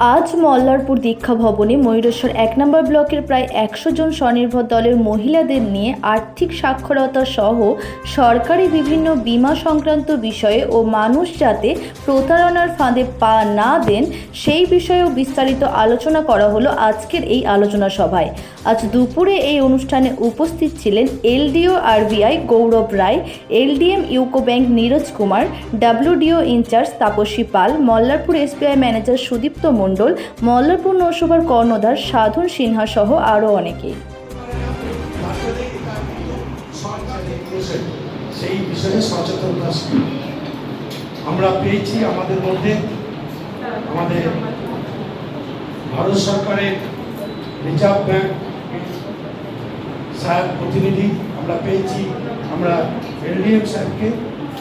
আজ মল্লারপুর দীক্ষা ভবনে ময়ূরেশ্বর এক নম্বর ব্লকের প্রায় একশো জন স্বনির্ভর দলের মহিলাদের নিয়ে আর্থিক সাক্ষরতা সহ সরকারি বিভিন্ন বীমা সংক্রান্ত বিষয়ে ও মানুষ যাতে প্রতারণার ফাঁদে পা না দেন, সেই বিষয়েও বিস্তারিত আলোচনা করা হলো আজকের এই আলোচনা সভায়। আজ দুপুরে এই অনুষ্ঠানে উপস্থিত ছিলেন LDO RBI Gaurav Roy, LDM UCO bank Neeraj Kumar, WDO in-charge Tapasi Pal, Mallarpur SBI manager Sudipta Mondal, Mallarpur নৌসভার কর্ণধার সাধন সিনহা সহ আরও অনেকে সেই বিষয়ে সচেতনতা আমরা পেয়েছি আমাদের মধ্যে, আমাদের ভারত সরকারের রিজার্ভ ব্যাংক স্যার প্রতিনিধি আমরা পেয়েছি। আমরা এলডিএম আমাদের